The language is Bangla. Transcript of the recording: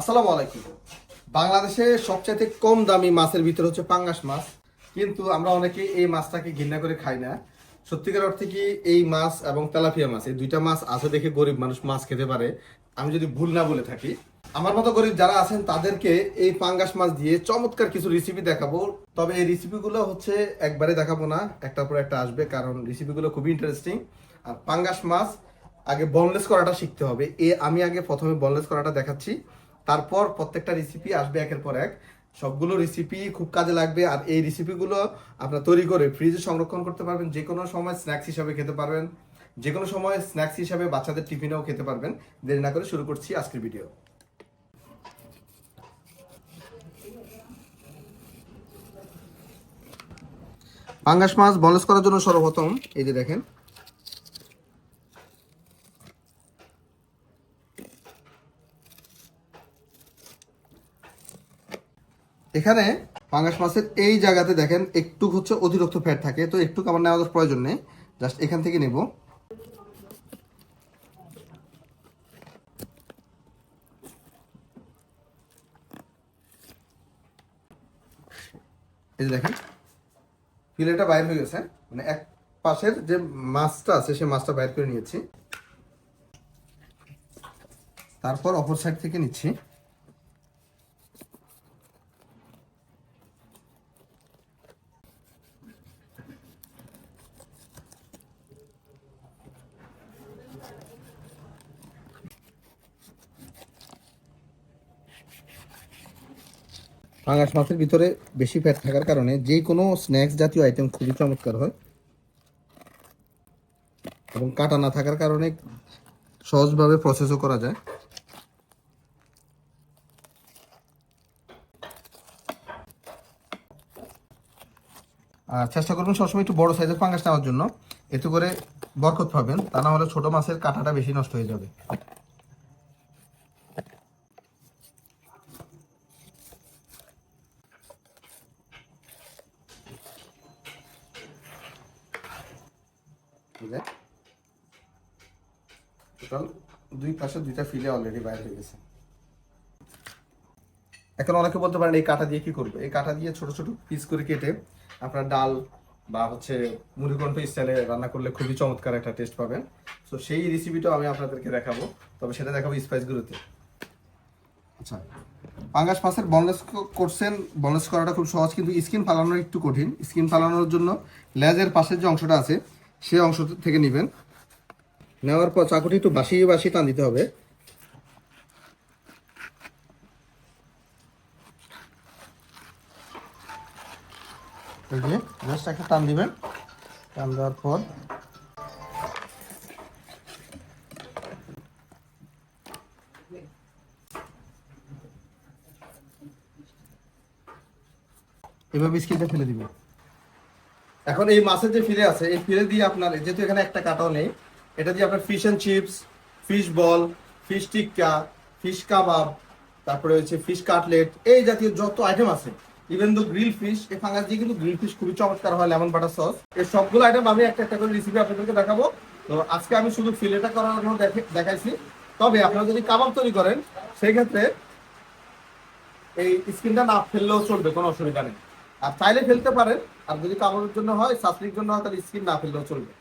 আসসালামু আলাইকুম। বাংলাদেশে সবচাইতে কম দামি মাছের ভিতরে হচ্ছে পাঙ্গাস মাছ। কিন্তু আমরা অনেকে এই মাছটাকে ঘৃণা করে খাই না। সত্যিকার অর্থে কি এই মাছ এবং তেলাপিয়া মাছ, এই দুইটা মাছ আছে দেখে গরিব মানুষ মাছ খেতে পারে। আমি যদি ভুল না বলে থাকি, আমার মতো গরিব যারা আছেন, তাদেরকে এই পাঙ্গাস মাছ দিয়ে চমৎকার কিছু রেসিপি দেখাবো। তবে এই রেসিপিগুলো হচ্ছে একবারে দেখাবো না, একটার পর একটা আসবে, কারণ রেসিপিগুলো খুবই ইন্টারেস্টিং আর পাঙ্গাস মাছ আগে বনলেস করাটা শিখতে হবে। এ আমি আগে প্রথমে বনলেস করাটা দেখাচ্ছি। তারপর প্রত্যেকটা রেসিপি আসবে একের পর এক। সবগুলো রেসিপি খুব কাজে লাগবে আর এই রেসিপিগুলো আপনার তৈরি করে ফ্রিজে সংরক্ষণ করতে পারবেন। যে কোনো সময় স্ন্যাক্স হিসাবে খেতে পারবেন। যে কোনো সময় স্ন্যাক্স হিসাবে বাচ্চাদের টিফিনেও খেতে পারবেন। দেরি না করে শুরু করছি আজকের ভিডিও পাঙ্গাস মাছ বনলেস করার জন্য সর্বপ্রথম, এই যে দেখেন এখানে পাঙ্গাস মাছের এই জায়গাতে দেখেন একটু হচ্ছে অতিরিক্ত ফ্যাট থাকে, তো একটু আমার নেওয়ার প্রয়োজন নেই। জাস্ট এখান থেকে নেব। এই যে দেখেন ফিলেটা বাইর হয়ে গেছে। মানে এক পাশের যে মাছটা আছে সে মাছটা বাইর করে নিয়েছি। তারপর অপর সাইড থেকে নিচ্ছি। পাঙ্গাস মাছের ভিতরে বেশি ফ্যাট থাকার কারণে যে কোনো স্ন্যাক্স জাতীয় আইটেম খুবই চমৎকার হয়। এবং কাটা না থাকার কারণে সহজভাবে প্রসেসও করা যায়। আর চেষ্টা করবেন সবসময় একটু বড় সাইজের পাঙ্গাস নেওয়ার জন্য। এতে করে বরকত পাবেন। তা না হলে ছোট মাছের কাঁটাটা বেশি নষ্ট হয়ে যাবে। ফিলে। টোটাল দুই পাশে দুইটা ফিলে অলরেডি বাইর হয়ে গেছে। এখন অনেকে বলতে পারেন, এই কাটা দিয়ে কি করব? এই কাটা দিয়ে ছোট ছোট পিস করে কেটে আপনার ডাল বা হচ্ছে মুড়িঘণ্ট স্টাইলে রান্না করলে খুবই চমৎকার একটা টেস্ট পাবেন। তো সেই রেসিপিটাও আমি আপনাদেরকে দেখাবো। তবে সেটা দেখাবো স্পাইসগুলোতে আচ্ছা পাঙ্গাস মাছের বনলেস করছেন বনলেস করাটা খুব সহজ, কিন্তু স্কিন ফালানো একটু কঠিন। স্কিন ফালানোর জন্য লেজের পাশের যে অংশটা আছে সেই অংশ থেকে নেবেন। নেওয়ার পর চাকুটি একটু বাসিয়ে বাসিয়ে টান দিতে হবে। টান দিবেন। টান দেওয়ার পর এভাবে স্কিনটা ফেলে দিবেন। এখন এই মাছের যে ফিলে আছে, এই ফিলে দিয়ে আপনার, যেহেতু এখানে একটা কাটাও নেই, এটা দিয়ে আপনার fish and chips fish ball fish tikka fish kebab তারপরে হচ্ছে ফিশ কাটলেট এই জাতীয় যত আইটেম আছে ইভেন দো গ্রিল ফিশ এই ফাঙ্গাস দিয়ে কিন্তু গ্রিল ফিশ খুবই চমৎকার হয় লেমন বাটার সস এই সবগুলো আইটেম আমি একটা একটা করে রেসিপি আপনাদেরকে দেখাবো। তো আজকে আমি শুধু ফিলেটা করার জন্য দেখে- দেখাইছি। তবে আপনারা যদি কাবাব তৈরি করেন, সেই ক্ষেত্রে এই স্কিনটা না ফেললেও চলবে, কোনো অসুবিধা নেই। আর চাইলে ফেলতে পারেন। আর যদি কাপড়ের জন্য হয় শাস্ত্রীর জন্য হয়, তাহলে স্কিন না ফেললেও চলবে।